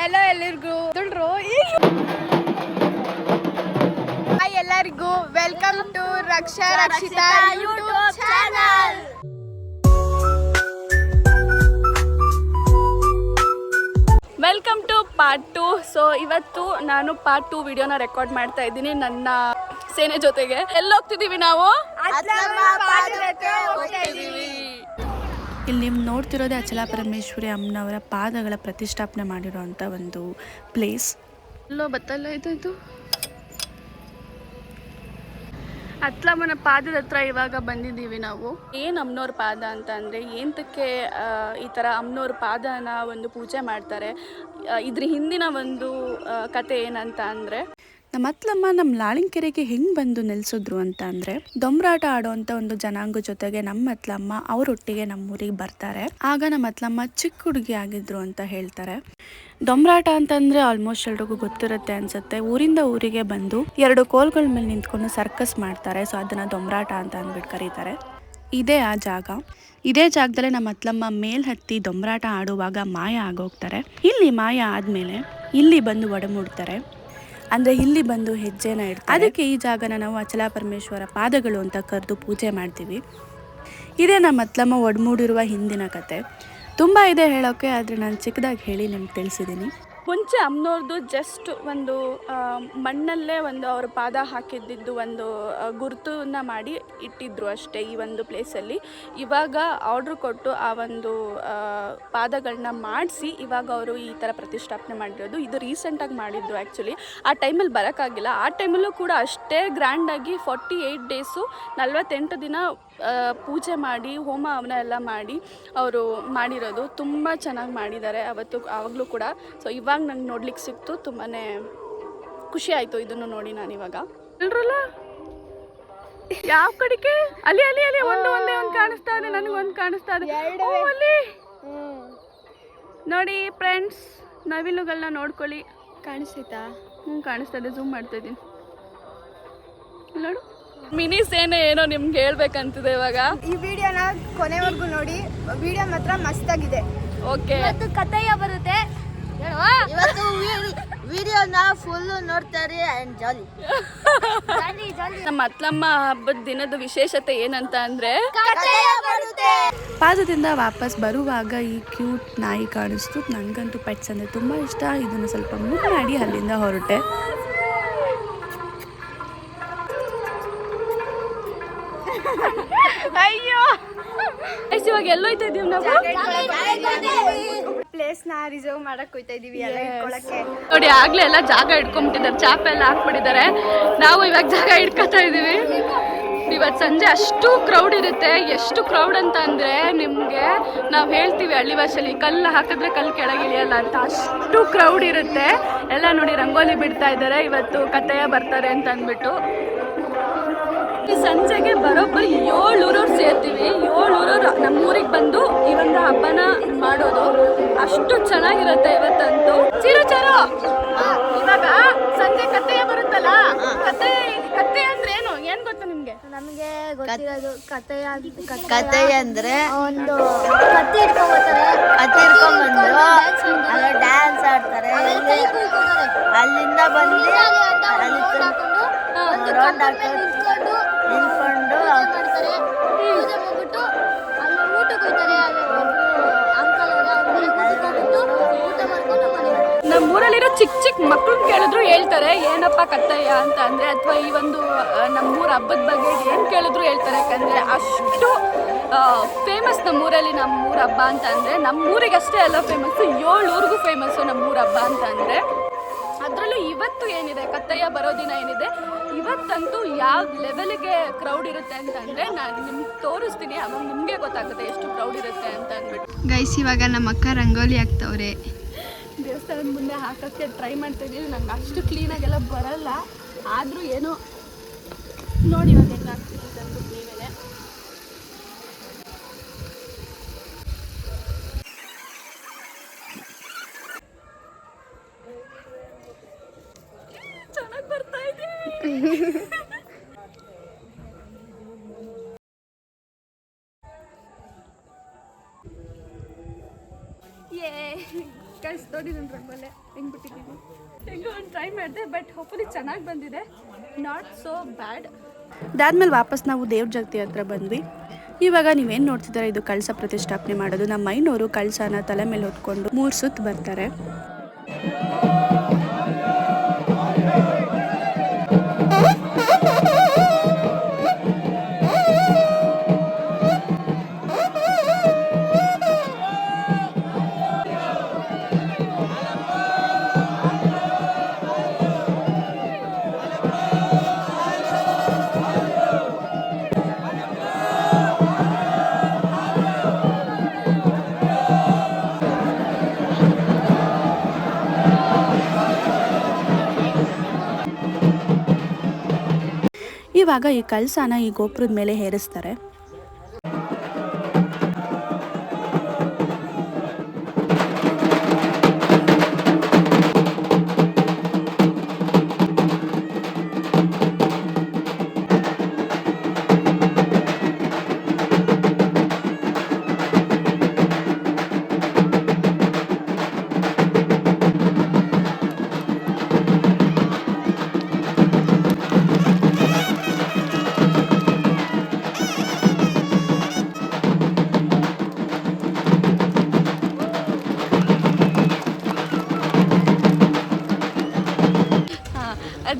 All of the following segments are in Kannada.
ಹಲೋ ಎಲ್ಲರಿಗೂ ದುಡ್ರು ಹಾಯ್ ಎಲ್ಲರಿಗೂ. Welcome to Raksha Rakshitha YouTube channel welcome to part two so ಇವತ್ತು ನಾನು ಪಾರ್ಟ್ ಟು ವಿಡಿಯೋನ ರೆಕಾರ್ಡ್ ಮಾಡ್ತಾ ಇದ್ದೀನಿ ನನ್ನ ಸೇನೆ ಜೊತೆಗೆ. ಎಲ್ಲಿ ಹೋಗ್ತಿದೀವಿ ನಾವು? ಇಲ್ಲಿ ನೀವು ನೋಡ್ತಿರೋದೇ ಅಚಲ ಪರಮೇಶ್ವರಿ ಅಮ್ಮನವರ ಪಾದಗಳ ಪ್ರತಿಷ್ಠಾಪನೆ ಮಾಡಿರೋಂಥ ಒಂದು ಪ್ಲೇಸ್ ಅಲ್ಲೋ ಬತ್ತಲ್ಲ ಇದು ಇದು? ಅತ್ಲಮ್ಮನ ಪಾದದ ಹತ್ರ ಇವಾಗ ಬಂದಿದ್ದೀವಿ ನಾವು. ಏನು ಅಮ್ಮನವ್ರ ಪಾದ ಅಂತ ಅಂದರೆ ಏನಕ್ಕೆ ಈ ಥರ ಅಮ್ಮನವ್ರ ಪಾದನ ಒಂದು ಪೂಜೆ ಮಾಡ್ತಾರೆ? ಇದ್ರ ಹಿಂದಿನ ಒಂದು ಕತೆ ಏನಂತ ಅಂದರೆ? ನಮ್ಮ ಅತ್ಲಮ್ಮ ನಮ್ಮ ಲಾಳಿಂಕೆರೆಗೆ ಹೆಂಗೆ ಬಂದು ನಿಲ್ಸಿದ್ರು ಅಂತ ಅಂದರೆ ದೊಂಬರಾಟ ಆಡೋವಂಥ ಒಂದು ಜನಾಂಗ ಜೊತೆಗೆ ನಮ್ಮ ಅತ್ಲಮ್ಮ ಅವರೊಟ್ಟಿಗೆ ನಮ್ಮೂರಿಗೆ ಬರ್ತಾರೆ. ಆಗ ನಮ್ಮ ಅತ್ಲಮ್ಮ ಚಿಕ್ಕ ಹುಡುಗಿ ಆಗಿದ್ರು ಅಂತ ಹೇಳ್ತಾರೆ. ದೊಂಬರಾಟ ಅಂತಂದ್ರೆ ಆಲ್ಮೋಸ್ಟ್ ಎಲ್ರಿಗೂ ಗೊತ್ತಿರುತ್ತೆ ಅನ್ಸುತ್ತೆ. ಊರಿಂದ ಊರಿಗೆ ಬಂದು ಎರಡು ಕೋಲ್ಗಳ ಮೇಲೆ ನಿಂತ್ಕೊಂಡು ಸರ್ಕಸ್ ಮಾಡ್ತಾರೆ. ಸೊ ಅದನ್ನ ದೊಂಬರಾಟ ಅಂತ ಅಂದ್ಬಿಟ್ಟು ಕರೀತಾರೆ. ಇದೇ ಆ ಜಾಗ. ಇದೇ ಜಾಗದಲ್ಲೇ ನಮ್ಮ ಅತ್ಲಮ್ಮ ಮೇಲ್ ಹತ್ತಿ ದೊಂಬರಾಟ ಆಡುವಾಗ ಮಾಯ ಆಗೋಗ್ತಾರೆ. ಇಲ್ಲಿ ಮಾಯ ಆದಮೇಲೆ ಇಲ್ಲಿ ಬಂದು ಒಡಮೂಡ್ತಾರೆ. ಅಂದ್ರೆ ಇಲ್ಲಿ ಬಂದು ಹೆಜ್ಜೆನ ಇಡ್ತಾರೆ. ಅದಕ್ಕೆ ಈ ಜಾಗನ ನಾವು ಅಚಲ ಪರಮೇಶ್ವರ ಪಾದಗಳು ಅಂತ ಕರೆದು ಪೂಜೆ ಮಾಡ್ತೀವಿ. ಇದೇ ನಮ್ಮ ಅತ್ಲಮ್ಮ ಒಡ್ಮೂಡಿರುವ ಹಿಂದಿನ ಕತೆ. ತುಂಬಾ ಇದೆ ಹೇಳೋಕೆ, ಆದ್ರೆ ನಾನು ಚಿಕ್ಕದಾಗಿ ಹೇಳಿ ನಿಮ್ಗೆ ತಿಳಿಸಿದ್ದೀನಿ ಮುಂಚೆ ಅಮ್ಮನವ್ರದ್ದು ಜಸ್ಟ್ ಒಂದು ಮಣ್ಣಲ್ಲೇ ಒಂದು ಅವ್ರ ಪಾದ ಹಾಕಿದ್ದಿದ್ದು ಒಂದು ಗುರುತನ್ನ ಮಾಡಿ ಇಟ್ಟಿದ್ರು ಅಷ್ಟೇ ಈ ಒಂದು ಪ್ಲೇಸಲ್ಲಿ ಇವಾಗ ಆರ್ಡ್ರ್ ಕೊಟ್ಟು ಆ ಒಂದು ಪಾದಗಳನ್ನ ಮಾಡಿಸಿ ಇವಾಗ ಅವರು ಈ ಥರ ಪ್ರತಿಷ್ಠಾಪನೆ ಮಾಡಿರೋದು. ಇದು ರೀಸೆಂಟಾಗಿ ಮಾಡಿದ್ರು ಆ್ಯಕ್ಚುಲಿ ಆ ಟೈಮಲ್ಲಿ ಬರೋಕ್ಕಾಗಿಲ್ಲ. ಆ ಟೈಮಲ್ಲೂ ಕೂಡ ಅಷ್ಟೇ ಗ್ರ್ಯಾಂಡಾಗಿ ಫಾರ್ಟಿ ಏಯ್ಟ್ ಡೇಸು ನಲ್ವತ್ತೆಂಟು ದಿನ ಪೂಜೆ ಮಾಡಿ ಹೋಮ ಹವನ ಎಲ್ಲ ಮಾಡಿ ಅವರು ಮಾಡಿರೋದು ತುಂಬ ಚೆನ್ನಾಗಿ ಮಾಡಿದ್ದಾರೆ ಅವತ್ತು ಆವಾಗಲೂ ಕೂಡ. ಸೊ ಇವಾಗ ನಂಗೆ ನೋಡ್ಲಿಕ್ಕೆ ಸಿಕ್ತು ತುಂಬಾ ಖುಷಿ ಆಯಿತು ಇದನ್ನು ನೋಡಿ ನಾನು ಇವಾಗ. ಎಲ್ರಲ್ಲ? ಯಾವ ಕಡೆಗೆ? ಅಲ್ಲಿ ಅಲ್ಲಿ ಅಲ್ಲಿ ಒಂದು ಒಂದೇ ಒಂದು ಕಾಣಿಸ್ತಾ ಇದೆ ನನಗೆ ಒಂದು ಕಾಣಿಸ್ತಾ ಇದೆ. ಅಲ್ಲಿ. ನೋಡಿ ಫ್ರೆಂಡ್ಸ್ ನವಿಲುಗಳನ್ನ ನೋಡ್ಕೊಳ್ಳಿ. ಕಾಣಿಸ್ತಾ ಹ್ಞೂ ಕಾಣಿಸ್ತಾ ಇದೆ ಝೂಮ್ ಮಾಡ್ತಾ ಇದ್ದೀನಿ. ನೋಡು. ಮಿನಿ ಸೇನೆ ಏನೋ ನಿಮ್ಗೆ ಹೇಳ್ಬೇಕಂತಿದೆ ಇವಾಗ? ಈ ವಿಡಿಯೋನ ಕೊನೆವರೆಗೂ ನೋಡಿ. ವಿಡಿಯೋ ಮಾತ್ರ ಮಸ್ತಾಗಿದೆ ಓಕೆ ಕಥೆಯ ಬರುತ್ತೆ. ಇವತ್ತು ವಿಡಿಯೋನ ಫುಲ್ಲು ನೋಡ್ತಾರೆ ಅಂಡ್ ಜಾಲಿ ಜಾಲಿ ಜಾಲಿ ನಮ್ಮ ಅತ್ಲಮ್ಮ ಹಬ್ಬದ ದಿನದ ವಿಶೇಷತೆ ಏನಂತ ಅಂದರೆ? ಕಥೆಯ ಬರುತ್ತೆ. ಪಾದದಿಂದ ವಾಪಸ್ ಬರುವಾಗ ಈ ಕ್ಯೂಟ್ ನಾಯಿ ಕಾಣಿಸ್ತು. ನನಗಂತೂ ಪೆಟ್ಸ್ ಅಂದರೆ ತುಂಬ ಇಷ್ಟ. ಇದನ್ನು ಸ್ವಲ್ಪ ಮುನ್ನಾಡಿ ಅಲ್ಲಿಂದ ಹೊರಟೆ. ಇವಾಗ ಎಲ್ಲೋಯ್ತಾ ಇದೀವಿ ನಾವು? ಪ್ಲೇಸ್ನ ರಿಸರ್ವ್ ಮಾಡಕ್ ಹೋಯ್ತಾ ಇದೀವಿ ಎಲ್ಲ ಇಟ್ಕೊಳಕ್ಕೆ. ನೋಡಿ ಆಗ್ಲೇ ಎಲ್ಲ ಜಾಗ ಇಟ್ಕೊಂಡ್ಬಿಟ್ಟಿದ್ದಾರೆ ಚಾಪೆ ಎಲ್ಲ ಹಾಕ್ಬಿಟ್ಟಿದ್ದಾರೆ. ನಾವು ಇವಾಗ ಜಾಗ ಇಟ್ಕೊತಾ ಇದೀವಿ. ಇವತ್ತು ಸಂಜೆ ಅಷ್ಟು ಕ್ರೌಡ್ ಇರುತ್ತೆ. ಎಷ್ಟು ಕ್ರೌಡ್ ಅಂತ ಅಂದ್ರೆ ನಿಮ್ಗೆ ನಾವು ಹೇಳ್ತೀವಿ ಹಳ್ಳಿ ಭಾಷೆಯಲ್ಲಿ ಕಲ್ಲು ಹಾಕಿದ್ರೆ ಕಲ್ಲು ಕೆಳಗಿಳಿಯಲ್ಲ ಅಂತ. ಅಷ್ಟು ಕ್ರೌಡ್ ಇರುತ್ತೆ. ಎಲ್ಲ ನೋಡಿ ರಂಗೋಲಿ ಬಿಡ್ತಾ ಇದ್ದಾರೆ. ಇವತ್ತು ಕತೆಯ ಬರ್ತಾರೆ ಅಂತ ಅಂದ್ಬಿಟ್ಟು. ಈ ಸಂಜೆಗೆ ಬರೋಬ್ಬರಿ ಏಳು ಊರವ್ರು ಸೇರ್ತೀವಿ. ಏಳು ಊರವ್ರು ನಮ್ಮ ಊರಿಗೆ ಬಂದು ಈ ಒಂದು ಹಬ್ಬನ ಮಾಡೋದು ಅಷ್ಟು ಚೆನ್ನಾಗಿರುತ್ತೆ ಇವತ್ತಂತೂ. ಚಿರು ಚರು ಇವಾಗ ಸಂಜೆ ಕತ್ತೆಯ ಬರುತ್ತಲ್ಲ? ಕತೆ ಕತೆ ಅಂದ್ರೆ ಏನು? ಏನ್ ಗೊತ್ತು ನಿಮ್ಗೆ? ನಮಗೆ ಗೊತ್ತಿರೋದು ಕಥೆಯ ಕತೆ ಅಂದ್ರೆ? ಒಂದು ಕತ್ತೆ ಇಟ್ಕೊಂಡ್ಬರ್ತಾರೆ ಕತೆ ಹಿಡ್ಕೊಂಡ್ಬಂದು ಅಲ್ಲಿ ಡ್ಯಾನ್ಸ್ ಆಡ್ತಾರೆ. ಅಲ್ಲಿಂದ ಬಂದು ಅಲ್ಲಿ ರೌಂಡ್ ಹಾಕೊಂಡು ಊರಲ್ಲಿರೋ ಚಿಕ್ಕ ಚಿಕ್ಕ ಮಕ್ಕಳು ಕೇಳಿದ್ರು, ಹೇಳ್ತಾರೆ, ಏನಪ್ಪ ಕತ್ತಯ್ಯ ಅಂತ ಅಂದರೆ, ಅಥವಾ ಈ ಒಂದು ನಮ್ಮೂರ ಹಬ್ಬದ ಬಗ್ಗೆ ಏನು ಕೇಳಿದ್ರು ಹೇಳ್ತಾರೆ ಯಾಕಂದರೆ, ಅಷ್ಟು ಫೇಮಸ್ ನಮ್ಮೂರಲ್ಲಿ ನಮ್ಮೂರ ಹಬ್ಬ ಅಂತ ಅಂದ್ರೆ ನಮ್ಮೂರಿಗೆ ಅಷ್ಟೇ ಅಲ್ಲ ಫೇಮಸ್ ಏಳು ಊರಿಗೂ ಫೇಮಸ್ಸು ನಮ್ಮೂರ ಹಬ್ಬ ಅಂತ ಅಂದ್ರೆ, ಅದರಲ್ಲೂ ಇವತ್ತು ಏನಿದೆ, ಕತ್ತಯ್ಯ ಬರೋ ದಿನ ಏನಿದೆ, ಇವತ್ತಂತೂ ಯಾವ ಲೆವೆಲ್ಗೆ ಕ್ರೌಡ್ ಇರುತ್ತೆ ಅಂತ ಅಂದ್ರೆ, ನಾನು ನಿಮ್ಗೆ ತೋರಿಸ್ತೀನಿ ಅವಾಗ ನಿಮಗೆ ಗೊತ್ತಾಗುತ್ತೆ ಎಷ್ಟು ಕ್ರೌಡ್ ಇರುತ್ತೆ ಅಂತ ಅಂದ್ಬಿಟ್ಟು. ಗೈಸ್ ಇವಾಗ ನಮ್ಮ ಅಕ್ಕ ರಂಗೋಲಿ ಹಾಕ್ತವ್ರೆ. ದೇವಸ್ಥಾನದ ಮುಂದೆ ಹಾಕೋಕ್ಕೆ ಟ್ರೈ ಮಾಡ್ತಾ ಇದ್ದೀವಿ. ನಂಗೆ ಅಷ್ಟು ಕ್ಲೀನಾಗೆಲ್ಲ ಬರಲ್ಲ. ಆದರೂ ಏನೋ ನೋಡಿ ಒಂದು ಹೆಂಗೆ ಹಾಕ್ತೀನಿ ತಂದು ನೀವೇ ಚೆನ್ನಾಗಿ ಬರ್ತಾ ಇದೆ ಏ ಕಳಿಸ್ತು ನೋಡಿ ರಂಗೋಲೆ ಹೆಂಗೆ ಹೆಂಗೋ ಒಂದು ಟ್ರೈ ಮಾಡಿದೆ ಬಟ್ ಹೋಪ್ಫುಲಿ ಚೆನ್ನಾಗಿ ಬಂದಿದೆ. ನಾಟ್ ಸೋ ಬ್ಯಾಡ್ ಅದಾದ್ಮೇಲೆ ವಾಪಸ್ ನಾವು ದೇವ್ರ ಜಗತಿ ಹತ್ರ ಬಂದ್ವಿ. ಇವಾಗ ನೀವೇನು ನೋಡ್ತಿದ್ದಾರೆ, ಇದು ಕಳಸ ಪ್ರತಿಷ್ಠಾಪನೆ ಮಾಡೋದು. ನಮ್ಮ ಮೈನವರು ಕಳಸನ ತಲೆ ಮೇಲೆ ಹೊತ್ಕೊಂಡು ಮೂರು ಸುತ್ತು ಬರ್ತಾರೆ. ಇವಾಗ ಈ ಕಳಸನ ಈ ಗೋಪುರದ ಮೇಲೆ ಹೇರಿಸ್ತಾರೆ.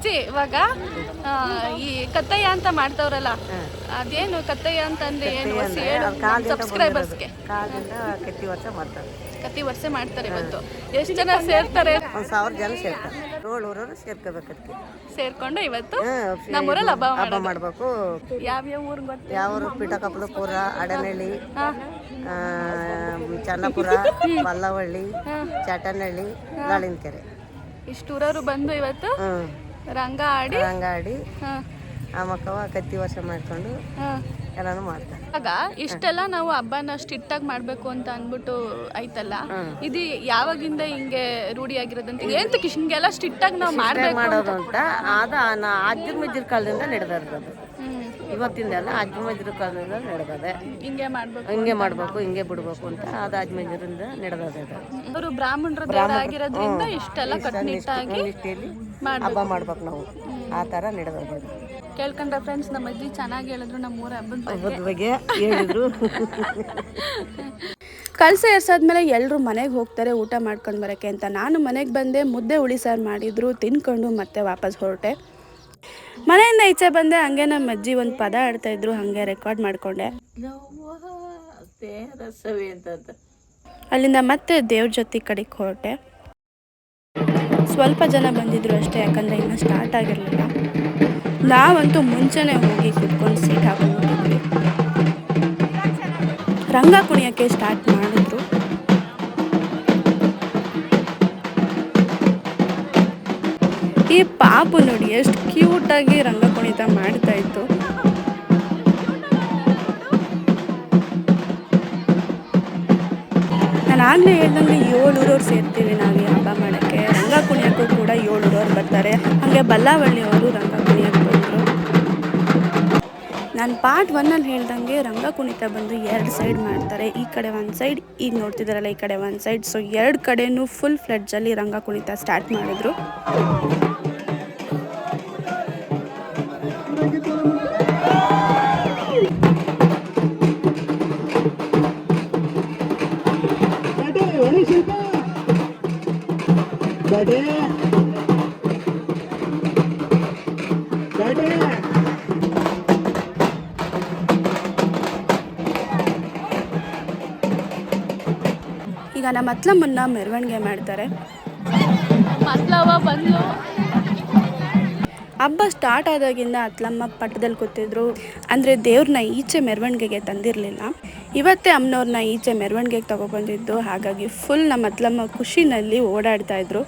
ಅಜ್ಜಿ ಇವಾಗ ಈ ಕತ್ತಯ್ಯ ಅಂತ ಮಾಡ್ತಾವ್ರಲ್ಲ ಅದೇನು ಕತ್ತಯ್ಯ ಅಂತಂದ್ರೆ ಏನು ಸಬ್ಸ್ಕ್ರೈಬರ್ಸ್ಗೆ ಕತ್ತಿ ವರ್ಷ ಮಾಡ್ತಾರೆ. ಕತ್ತಿ ವರ್ಷ ಮಾಡ್ತಾರೆ ಇವತ್ತು. ಎಷ್ಟು ಜನ ಸೇರ್ತಾರೆ? ಒಂದು ಸಾವಿರ ಜನ ಸೇರ್ತಾರೆ. ಸೇರ್ಕೋಬೇಕು ಸೇರ್ಕೊಂಡು ಇವತ್ತು ನಮ್ಮೂರಲ್ಲಿ ಹಬ್ಬ ಹಬ್ಬ ಮಾಡಬೇಕು. ಯಾವ್ಯಾವ ಊರು? ಗೊತ್ತು ಯಾವ ಪಿಠಕಪಲಪುರ ಅಡನಹಳ್ಳಿ ಆ, ಚನ್ನಪುರ ಬಲ್ಲವಳ್ಳಿ ಚಟನಹಳ್ಳಿ ಇಷ್ಟು ಊರವರು ಬಂದು ಇವತ್ತು? ರಂಗ ಆಡಿ? ರಂಗಾಡಿ ಆಡಿ ಆ ಮಕ್ಕವ ಕತ್ತಿ ವರ್ಷ ಮಾಡ್ಕೊಂಡು ಎಲ್ಲಾನು ಮಾಡ್ತಾರೆ ಆಗ ಇಷ್ಟೆಲ್ಲ ನಾವು ಹಬ್ಬನ ಸ್ಟ್ರಿಕ್ಟಾಗಿ ಮಾಡಬೇಕು ಅಂತ ಅನ್ಬಿಟ್ಟು ಐತಲ್ಲ ಇದು ಯಾವಾಗಿಂದ ಹಿಂಗೆ ರೂಢಿಯಾಗಿರೋದಂತ ಏಂತಕ್ಕೆ ಹಿಂಗೆಲ್ಲ ಸ್ಟ್ರಿಕ್ಟಾಗಿ ನಾವು ಮಾಡಬೇಕು ಮಾಡೋದು ಅಂತ ಆದ ನಾ ಅಜ್ಜರ ಮಜ್ಜರ ಕಾಲದಿಂದ ಹ್ಮ್ ಇವತ್ತಿಂದೆಲ್ಲ ಅಜ್ಜ ಮಜ್ಜರ ಕಾಲದಿಂದ ನಡೆದದೆ. ಹಿಂಗೆ ಮಾಡ್ಬೇಕು ಹಿಂಗೆ ಮಾಡ್ಬೇಕು ಹಿಂಗೆ ಬಿಡ್ಬೇಕು ಅಂತ ಅದು ಅಜ್ಜ ಮಜ್ಜರಿಂದ ನಡೆದದೆ ಅದು. ಅವರು ಬ್ರಾಹ್ಮಣರ ಆಗಿರೋದ್ರಿಂದ ಇಷ್ಟೆಲ್ಲ ಕಟ್ಟುನಿಟ್ಟಾಗಿ ನಿಷ್ಠೆಯಲ್ಲಿ ಮಾಡ್ಬೇಕು ಹಬ್ಬ ಮಾಡ್ಬೇಕು. ನಾವು. ಆ ಥರ ನಡೆದದೆ ಅದು. ಕೇಳ್ಕೊಂಡ್ರೆ ಫ್ರೆಂಡ್ಸ್ ನಮ್ಮ ಅಜ್ಜಿ ಚೆನ್ನಾಗಿ ಹೇಳಿದ್ರು ನಮ್ಮ ಊರ ಹಬ್ಬದ ಬಗ್ಗೆ. ಹಬ್ಬದ ಬಗ್ಗೆ ಹೇಳಿದ್ರು. ಕಳಸ ಎರ್ಸಾದ್ಮೇಲೆ ಎಲ್ಲರೂ ಮನೆಗೆ ಹೋಗ್ತಾರೆ ಊಟ ಮಾಡ್ಕೊಂಡು ಬರೋಕ್ಕೆ ಅಂತ. ನಾನು ಮನೆಗೆ ಬಂದೆ ಮುದ್ದೆ ಹುಳಿ ಸಾರು ಮಾಡಿದ್ರು ತಿನ್ಕೊಂಡು ಮತ್ತೆ ವಾಪಸ್ ಹೊರಟೆ. ಮನೆಯಿಂದ ಈಚೆ ಬಂದೆ, ಹಂಗೆ ನಮ್ಮ ಅಜ್ಜಿ ಒಂದು ಪದ ಆಡ್ತಾ ಇದ್ರು, ಹಂಗೆ ರೆಕಾರ್ಡ್ ಮಾಡಿಕೊಂಡೆ. ಅಲ್ಲಿಂದ ಮತ್ತೆ ದೇವ್ರ ಜೊತೆ ಕಡೆಗೆ ಹೊರಟೆ. ಸ್ವಲ್ಪ ಜನ ಬಂದಿದ್ರು ಅಷ್ಟೇ, ಯಾಕಂದರೆ ಇನ್ನೂ ಸ್ಟಾರ್ಟ್ ಆಗಿರಲಿಲ್ಲ. ನಾವಂತೂ ಮುಂಚೆನೇ ಹೋಗಿ ಕುತ್ಕೊಂಡು ಸೀಟ್ ಹಾಕೊಂಡು ರಂಗ ಕುಣಿಯೋಕ್ಕೆ ಸ್ಟಾರ್ಟ್ ಮಾಡಿದ್ರು. ಈ ಪಾಪು ನೋಡಿ ಎಷ್ಟು ಕ್ಯೂಟಾಗಿ ರಂಗ ಕುಣಿತ ಮಾಡ್ತಾ ಇತ್ತು. ನಾನು ಆಗಲೇ ಹೇಳ್ದಂಗೆ ಏಳೂರವ್ರು ಸೇರ್ತೀವಿ ನಾವು ಈ ಹಬ್ಬ ಮಾಡೋಕ್ಕೆ. ರಂಗ ಕುಣಿಯೋಕ್ಕೂ ಕೂಡ ಏಳೂರವ್ರು ಬರ್ತಾರೆ. ಹಾಗೆ ಬಲ್ಲಾವಳ್ಳಿಯವರು ರಂಗ ಕುಣಿಯೋಕ್ಕೆ ಬಂದರು. ನಾನು ಪಾರ್ಟ್ ಒನ್ನಲ್ಲಿ ಹೇಳ್ದಂಗೆ ರಂಗ ಕುಣಿತ ಬಂದು ಎರಡು ಸೈಡ್ ಮಾಡ್ತಾರೆ. ಈ ಕಡೆ ಒಂದು ಸೈಡ್ ಈಗ ನೋಡ್ತಿದ್ದಾರಲ್ಲ ಈ ಕಡೆ ಒಂದು ಸೈಡ್ ಸೊ ಎರಡು ಕಡೆಯೂ ಫುಲ್ ಫ್ಲೆಡ್ಜಲ್ಲಿ ರಂಗ ಕುಣಿತ ಸ್ಟಾರ್ಟ್ ಮಾಡಿದ್ರು. ನಮ್ಮ ಅತ್ಲಮ್ಮನ್ನ ಮೆರವಣಿಗೆ ಮಾಡ್ತಾರೆ. ಬಂದು. ಹಬ್ಬ ಸ್ಟಾರ್ಟ್ ಆದಾಗಿಂದ ಅತ್ಲಮ್ಮ ಪಟ್ಟದಲ್ಲಿ ಕೂತಿದ್ರು. ಅಂದರೆ ದೇವ್ರನ್ನ ಈಚೆ ಮೆರವಣಿಗೆಗೆ ತಂದಿರಲಿಲ್ಲ. ಇವತ್ತೇ ಅಮ್ಮನವ್ರನ್ನ ಈಚೆ ಮೆರವಣಿಗೆಗೆ ತಗೊಬಂದಿದ್ದು ಹಾಗಾಗಿ ಫುಲ್ ನಮ್ಮ ಅತ್ಲಮ್ಮ ಖುಷಿನಲ್ಲಿ ಓಡಾಡ್ತಾ ಇದ್ರು.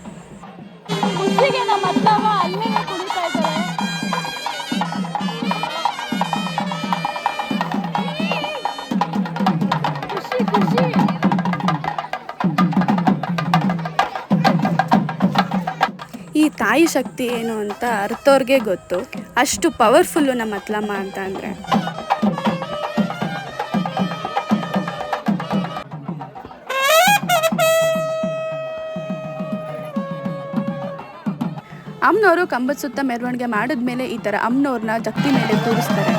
ನಾಯಿ ಶಕ್ತಿ ಏನು ಅಂತ ಅರ್ಥವ್ರಿಗೆ ಗೊತ್ತು. ಅಷ್ಟು ಪವರ್ಫುಲ್ಲು ನಮ್ಮ ಅತ್ಲಮ್ಮ ಅಂತ ಅಂದರೆ. ಅಮ್ಮನವರು ಕಂಬದ ಸುತ್ತ ಮೆರವಣಿಗೆ ಮಾಡಿದ್ಮೇಲೆ ಈ ಥರ ಅಮ್ಮನವ್ರನ್ನ ಜಕ್ತಿ ಮೇಲೆ ತೋರಿಸ್ತಾರೆ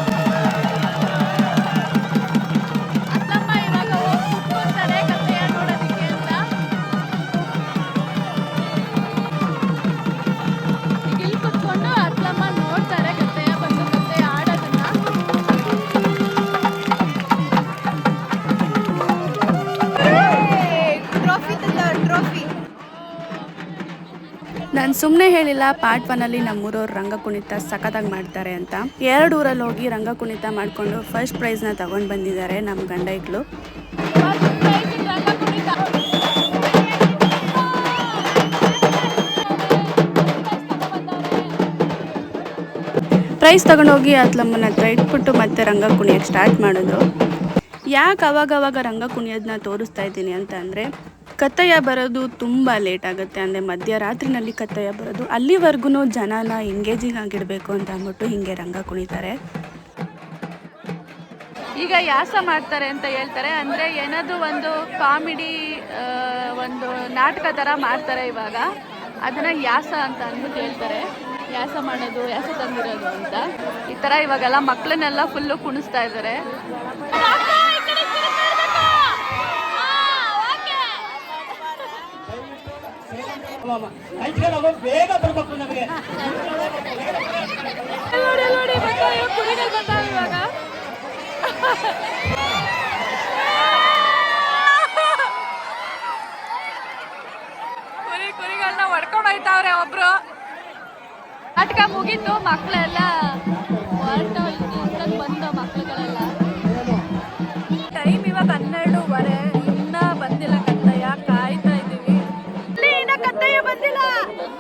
ನಾನು ಸುಮ್ಮನೆ ಹೇಳಿಲ್ಲ ಪಾರ್ಟ್ ಒನಲ್ಲಿ ನಮ್ಮೂರವ್ರು ರಂಗ ಕುಣಿತ ಸಖತ್ತಾಗಿ ಮಾಡ್ತಾರೆ ಅಂತ. ಎರಡು ಊರಲ್ಲಿ ಹೋಗಿ ರಂಗ ಕುಣಿತ ಮಾಡಿಕೊಂಡು ಫಸ್ಟ್ ಪ್ರೈಸ್ನ ತಗೊಂಡು ಬಂದಿದ್ದಾರೆ ನಮ್ಮ ಗಂಡ ಇಟ್ಲು ಪ್ರೈಸ್ ತಗೊಂಡೋಗಿ ಅತ್ಲಮ್ಮನ ಹತ್ರ ಇಟ್ಬಿಟ್ಟು ಮತ್ತೆ ರಂಗ ಕುಣಿಯೋಕ್ಕೆ ಸ್ಟಾರ್ಟ್ ಮಾಡಿದ್ರು. ಯಾಕೆ ಅವಾಗವಾಗ ರಂಗ ಕುಣಿಯೋದನ್ನ ತೋರಿಸ್ತಾ ಇದ್ದೀನಿ ಅಂತ ಅಂದರೆ ಕತ್ತಯ್ಯ ಬರೋದು ತುಂಬ ಲೇಟ್ ಆಗುತ್ತೆ. ಅಂದರೆ ಮಧ್ಯರಾತ್ರಿನಲ್ಲಿ ಕತ್ತಯ್ಯ ಬರೋದು ಅಲ್ಲಿವರೆಗೂ ಜನನ ಎಂಗೇಜಿಂಗ್ ಆಗಿಡಬೇಕು ಅಂತ ಅಂದ್ಬಿಟ್ಟು ಹೀಗೆ ರಂಗ ಕುಣಿತಾರೆ. ಈಗ ಯಾಸ ಮಾಡ್ತಾರೆ ಅಂತ ಹೇಳ್ತಾರೆ. ಅಂದರೆ ಏನಾದರೂ ಒಂದು ಕಾಮಿಡಿ ಒಂದು ನಾಟಕ ಥರ ಮಾಡ್ತಾರೆ ಇವಾಗ. ಅದನ್ನು ಯಾಸ ಅಂತ ಅಂದ್ಬಿಟ್ಟು ಹೇಳ್ತಾರೆ. ಯಾಸ ಮಾಡೋದು, ಯಾಸ ತಂದಿರೋದು ಅಂತ. ಈ ಥರ ಇವಾಗೆಲ್ಲ ಮಕ್ಕಳನ್ನೆಲ್ಲ ಫುಲ್ಲು ಕುಣಿಸ್ತಾ ಇದ್ದಾರೆ. ನಮಗೆ ಕುರಿ ಕುರಿಗಳನ್ನ ಒಬ್ರು. ನಾಟಕ ಮುಗೀತು ಮಕ್ಕಳೆಲ್ಲ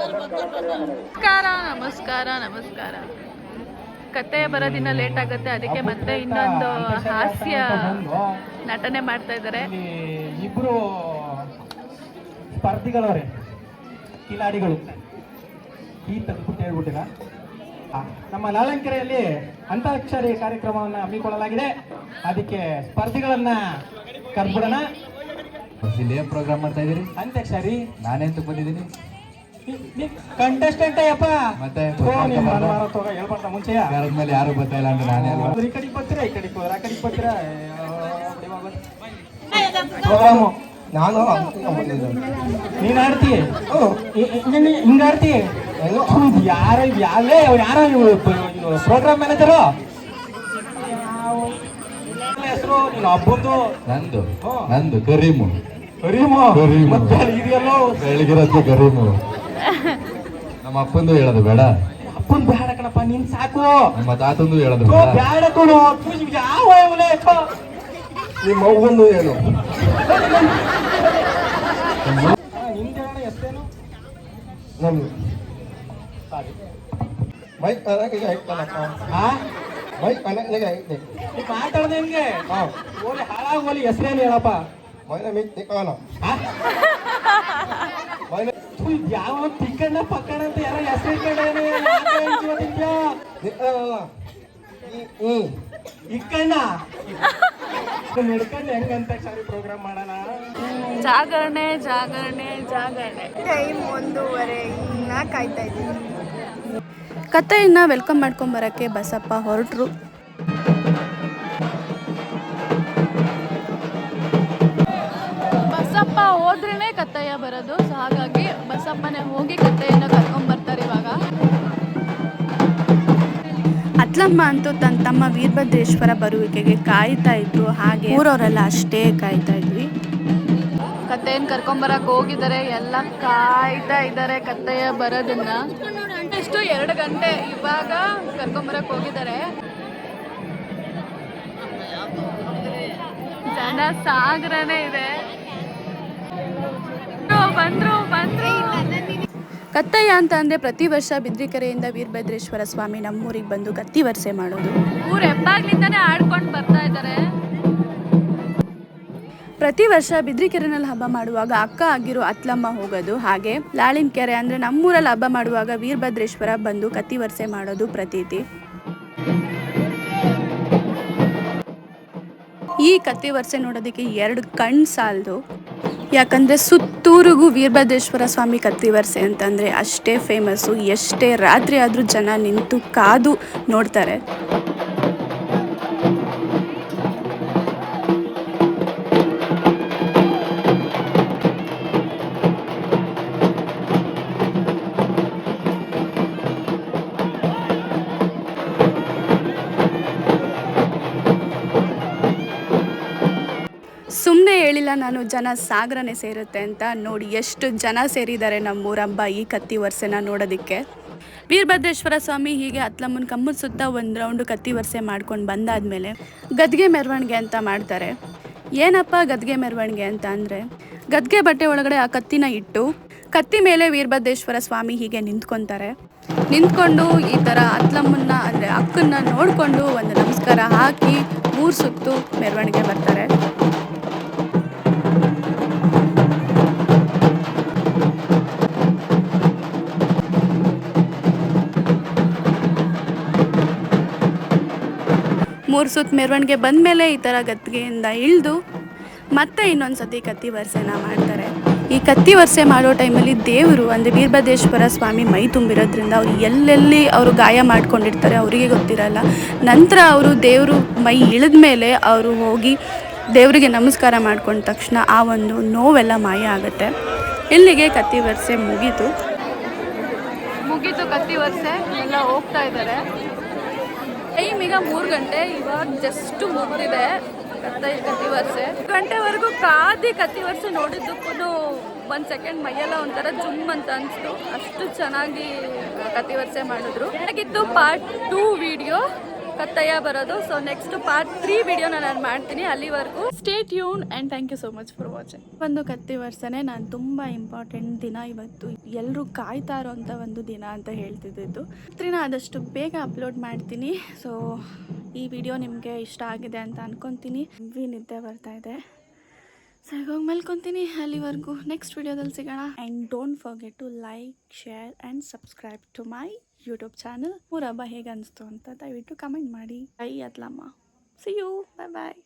ನಮಸ್ಕಾರ ನಮಸ್ಕಾರ ನಮಸ್ಕಾರ. ಕತೆ ಬರೋದಿನ ಲೇಟ್ ಆಗುತ್ತೆ ಅದಕ್ಕೆ ಮತ್ತೆ ಇನ್ನೊಂದು ಹಾಸ್ಯ ನಟನೆ ಮಾಡ್ತಾ ಇದ್ದಾರೆ. ಇಲ್ಲಿ ಇಬ್ರು ಸ್ಪರ್ಧಿಗಳವ್ರೆ ಕಿಲಾಡಿಗಳು. ಈ ಆ, ನಮ್ಮ ಲಾಲಂಕೆರೆಯಲ್ಲಿ ಅಂತಾಕ್ಷರಿ ಕಾರ್ಯಕ್ರಮವನ್ನು ಹಮ್ಮಿಕೊಳ್ಳಲಾಗಿದೆ. ಅದಕ್ಕೆ ಸ್ಪರ್ಧಿಗಳನ್ನ ಕರ್ಬಿಡೋಣ ಇಲ್ಲಿ ಏನ್ ಪ್ರೋಗ್ರಾಮ್ ಮಾಡ್ತಾ ಇದ್ದೀರಿ? ಅಂತ್ಯಾಕ್ಷರಿ ಅಂತ ಬಂದಿದ್ದೀನಿ? ಕಂಟೆಸ್ಟೆಂಟ್ ಅಯ್ಯಪ್ಪ ಮತ್ತೆ ಹೇಳ್ಬಾರ್ದ ಮುಂಚೆ ಕರೆದ ಮೇಲೆ ಯಾರು ಬರ್ತಾ ಇಲ್ಲ ಅಂದ್ರೆ ನಾನೇ ಅಲ್ವಾ? ಈ ಕಡೆಗೆ ಬರ್ತೀರಾ ಈ ಕಡೆಗೆ ಹೋದ್ರ ಆ ಕಡೆಗೆ ಬರ್ತೀರಾ? ಪ್ರೋಗ್ರಾಮು. ನಾನು ನೀನ್ ಆಡ್ತಿ? ಹಿಂಗ. ಆಡ್ತಿ ಯಾರ ಯಾರೇ ಅವ್ರು ಯಾರೋ ಪ್ರೋಗ್ರಾಮ್ ಮ್ಯಾನೇಜರು ಹೆಸರು? ನೀನು ಹಬ್ಬದ್ದು ನಂದು. ನಂದು ಕರೀಮು. ಕರೀಮು? ಕರೀಮು. ಕರೀಮು. ನಮ್ಮ ಅಪ್ಪಂದು ಹೇಳೋದು ಬೇಡ. ಅಪ್ಪನ್ ಬೇಡ ಕಣಪ್ಪ ನೀನ್ ಸಾಕು. ನಮ್ಮ ತಾತಂದು ಹೇಳೋದು ಓ, ಬೇಡ. ಬ್ಯಾಡ ಕೊಡು. ಯಾವ ನಿಮ್ಮ ಅವ್ವಂದು ಏನು? ಎಷ್ಟೇನು? ನಮ್ದು ಸಾರಿ ಮೈಕ್ ನನಗೆ ಐತನಪ್ಪ ಆ? ಮೈಕ್ ನನಗೆ ಐತೆ. ನೀ ಮಾತಾಡ್ದೆ ಹೆಂಗೆ? ಹಾಂ. ಓಲಿ ಹಾಳಾಗಿ ಓಲಿ ಹೆಸರೇನು ಹೇಳಪ್ಪ? ಮೈನ ಮಿತ್ ನಿಕಾನ ಆ? ಯಾವ ತಿಕ್ಕಣ್ಣ ಪಕ್ಕಣ ಅಂತ ಯಾರೋ ಹೆಸರು ಇಕ್ಕಣ್ಣ. ನಡ್ಕೊಂಡು ಹೆಂಗಂತ ಸಾರಿ ಪ್ರೋಗ್ರಾಮ್ ಮಾಡೋಣ? ಜಾಗರಣೆ ಜಾಗರಣೆ ಜಾಗರಣೆ. ಕಥೆಯನ್ನ ವೆಲ್ಕಮ್ ಮಾಡ್ಕೊಂಬರಕ್ಕೆ ಬಸಪ್ಪ ಹೊರಟರು. ಹೋದ್ರೇನೆ ಕತ್ತಯ್ಯ ಬರೋದು. ಸೊ ಹಾಗಾಗಿ ಬಸಪ್ಪನೆ ಹೋಗಿ ಕತ್ತಯ್ಯನ ಕರ್ಕೊಂಡ್ಬರ್ತಾರೆ ಇವಾಗ. ಅತ್ಲಮ್ಮ ಅಂತೂ ತನ್ನ ತಮ್ಮ ವೀರಭದ್ರೇಶ್ವರ ಬರುವಿಕೆಗೆ ಕಾಯ್ತಾ ಇದ್ರು. ಹಾಗೆ ಊರವರೆಲ್ಲ ಅಷ್ಟೇ ಕಾಯ್ತಾ ಇದ್ವಿ. ಕತ್ತೆಯನ್ನು ಕರ್ಕೊಂಬರಕ್ ಹೋಗಿದ್ದಾರೆ. ಎಲ್ಲ ಕಾಯ್ತಾ ಇದ್ದಾರೆ ಕತ್ತೆಯ ಬರೋದನ್ನ. ಎಷ್ಟು ಎರಡು ಗಂಟೆ ಇವಾಗ ಕರ್ಕೊಂಬರಕ್ ಹೋಗಿದ್ದಾರೆ. ಜನ ಸಾಗರನೇ ಇದೆ. ಬಂದ್ರು ಬಂದ್ರು. ಕತ್ತಯ್ಯ ಅಂತ ಅಂದ್ರೆ ಪ್ರತಿ ವರ್ಷ ಬಿದ್ರಿಕೆರೆಯಿಂದ ವೀರಭದ್ರೇಶ್ವರ ಸ್ವಾಮಿ ನಮ್ಮೂರಿಗೆ ಬಂದು ಗತ್ತಿ ವರ್ಷೆ ಮಾಡೋದು. ಊರ ಹೆಬ್ಬಾಗ್ಲಿಂದಾನೇ ಆಡ್ಕೊಂಡು ಬರ್ತಾ ಇದ್ದಾರೆ ಪ್ರತಿ ವರ್ಷ ಬಿದ್ರಿಕೆರೆನಲ್ಲಿ ಹಬ್ಬ ಮಾಡುವಾಗ ಅಕ್ಕ ಆಗಿರೋ ಅತ್ಲಮ್ಮ ಹೋಗೋದು. ಹಾಗೆ ಲಾಳಿನ ಕೆರೆ ಅಂದ್ರೆ ನಮ್ಮೂರಲ್ಲಿ ಹಬ್ಬ ಮಾಡುವಾಗ ವೀರಭದ್ರೇಶ್ವರ ಬಂದು ಕತ್ತಿ ವರ್ಷೆ ಮಾಡೋದು ಪ್ರತೀತಿ. ಈ ಕತ್ತಿ ವರ್ಷೆ ನೋಡೋದಕ್ಕೆ ಎರಡು ಕಣ್ಣು ಸಾಲದು. ಯಾಕಂದರೆ ಸುತ್ತೂರಿಗೂ ವೀರಭದ್ರೇಶ್ವರ ಸ್ವಾಮಿ ಕತ್ತಿವರ್ಸೆ ಅಂತಂದರೆ ಅಷ್ಟೇ ಫೇಮಸ್ಸು ಎಷ್ಟೇ ರಾತ್ರಿ ಆದರೂ ಜನ ನಿಂತು ಕಾದು ನೋಡ್ತಾರೆ. ಹೇಳಿಲ್ಲ ನಾನು ಜನ ಸಾಗರನೇ ಸೇರುತ್ತೆ ಅಂತ ನೋಡಿ ಎಷ್ಟು ಜನ ಸೇರಿದ್ದಾರೆ ನಮ್ಮೂರ ಹಬ್ಬ ಈ ಕತ್ತಿ ವರ್ಷನ ನೋಡೋದಕ್ಕೆ. ವೀರಭದ್ರೇಶ್ವರ ಸ್ವಾಮಿ ಹೀಗೆ ಅತ್ಲಮ್ಮನ ಕಮ್ಮದ ಸುತ್ತ ಒಂದು ರೌಂಡು ಕತ್ತಿ ವರ್ಷೆ ಮಾಡ್ಕೊಂಡು ಬಂದಾದಮೇಲೆ ಗದ್ಗೆ ಮೆರವಣಿಗೆ ಅಂತ ಮಾಡ್ತಾರೆ. ಏನಪ್ಪ ಗದ್ಗೆ ಮೆರವಣಿಗೆ ಅಂತ ಅಂದರೆ? ಗದ್ಗೆ ಬಟ್ಟೆ ಒಳಗಡೆ ಆ ಕತ್ತಿನ ಇಟ್ಟು ಕತ್ತಿ ಮೇಲೆ ವೀರಭದ್ರೇಶ್ವರ ಸ್ವಾಮಿ ಹೀಗೆ ನಿಂತ್ಕೊತಾರೆ. ನಿಂತ್ಕೊಂಡು ಈ ಥರ ಅತ್ಲಮ್ಮನ್ನ ಅಂದರೆ ಅಕ್ಕನ್ನ ನೋಡಿಕೊಂಡು ಒಂದು ನಮಸ್ಕಾರ ಹಾಕಿ ಮೂರು ಸುತ್ತು ಮೆರವಣಿಗೆ ಬರ್ತಾರೆ. ಮೂರು ಸುತ್ತ ಮೆರವಣಿಗೆ ಬಂದಮೇಲೆ ಈ ಥರ ಗದ್ಗೆಯಿಂದ ಇಳಿದು ಮತ್ತೆ ಇನ್ನೊಂದು ಸತಿ ಕತ್ತಿ ವರ್ಷೆನ ಮಾಡ್ತಾರೆ. ಈ ಕತ್ತಿ ವರ್ಷೆ ಮಾಡೋ ಟೈಮಲ್ಲಿ ದೇವರು ಅಂದರೆ ವೀರಭದ್ರೇಶ್ವರ ಸ್ವಾಮಿ ಮೈ ತುಂಬಿರೋದ್ರಿಂದ ಅವ್ರು ಎಲ್ಲೆಲ್ಲಿ ಅವರು ಗಾಯ ಮಾಡ್ಕೊಂಡಿರ್ತಾರೆ ಅವರಿಗೆ ಗೊತ್ತಿರಲ್ಲ. ನಂತರ ಅವರು ದೇವರು ಮೈ ಇಳಿದ ಮೇಲೆ ಅವರು ಹೋಗಿ ದೇವರಿಗೆ ನಮಸ್ಕಾರ ಮಾಡ್ಕೊಂಡ ತಕ್ಷಣ ಆ ಒಂದು ನೋವೆಲ್ಲ ಮಾಯ ಆಗುತ್ತೆ. ಇಲ್ಲಿಗೆ ಕತ್ತಿ ವರ್ಷೆ ಮುಗೀತು. ಮುಗೀತು ಕತ್ತಿ ವರ್ಷೆ ಎಲ್ಲ ಹೋಗ್ತಾ ಇದ್ದಾರೆ. ಟೈಮ್ ಈಗ ಮೂರು ಗಂಟೆ, ಇವಾಗ ಜಸ್ಟ್ ಮುಗ್ದಿದೆ. ಕತ್ತ ವರ್ಷೆ. ಗಂಟೆವರೆಗೂ ಕಾದಿ ಕತ್ತಿ ವರ್ಷೆ ನೋಡಿದ್ದಕ್ಕೂ ಒಂದು ಸೆಕೆಂಡ್ ಮೈಯೆಲ್ಲ ಒಂಥರ ಜುಮ್ ಅಂತ ಅನಿಸ್ತು. ಅಷ್ಟು ಚೆನ್ನಾಗಿ ಕತ್ತಿ ವರ್ಷೆ ಮಾಡಿದ್ರು. ಹಾಗಿತ್ತು ಪಾರ್ಟ್ ಟೂ ವಿಡಿಯೋ ಕತ್ತಯ್ಯ ಬರೋದು. ಸೊ ನೆಕ್ಸ್ಟ್ ಪಾರ್ಟ್ ತ್ರೀ ವಿಡಿಯೋನ ನಾನು ಮಾಡ್ತೀನಿ ಅಲ್ಲಿವರೆಗೂ. Stay ಯೂನ್ and thank you so much for watching ಒಂದು ಕತ್ತಿ ವರ್ಷನೆ ನಾನು ತುಂಬ ಇಂಪಾರ್ಟೆಂಟ್ ದಿನ ಇವತ್ತು. ಎಲ್ಲರೂ ಕಾಯ್ತಾ ಇರೋಂಥ ಒಂದು ದಿನ ಅಂತ ಹೇಳ್ತಿದ್ದಿದ್ದು. ತ್ರೀನ ಆದಷ್ಟು ಬೇಗ ಅಪ್ಲೋಡ್ ಮಾಡ್ತೀನಿ. ಸೊ ಈ ವಿಡಿಯೋ ನಿಮಗೆ ಇಷ್ಟ ಆಗಿದೆ ಅಂತ ಅನ್ಕೊತೀನಿ. ವಿ ನಿದ್ದೆ ಬರ್ತಾ ಇದೆ. ಸೊ ಈಗ ಹೋಗಿ ಮಲ್ಕೊತೀನಿ ಅಲ್ಲಿವರೆಗೂ. ನೆಕ್ಸ್ಟ್ ವಿಡಿಯೋದಲ್ಲಿ ಸಿಗೋಣ. And don't forget to like share and subscribe to my YouTube channel ಮೂರಬ್ಬ ಹೇಗೆ ಅನಿಸ್ತು ಅಂತ ದಯವಿಟ್ಟು ಕಮೆಂಟ್ ಮಾಡಿ. ಐ ಅತ್ಲಮ್ಮ ಸಿ ಯು ಬಾಯ್ ಬಾಯ್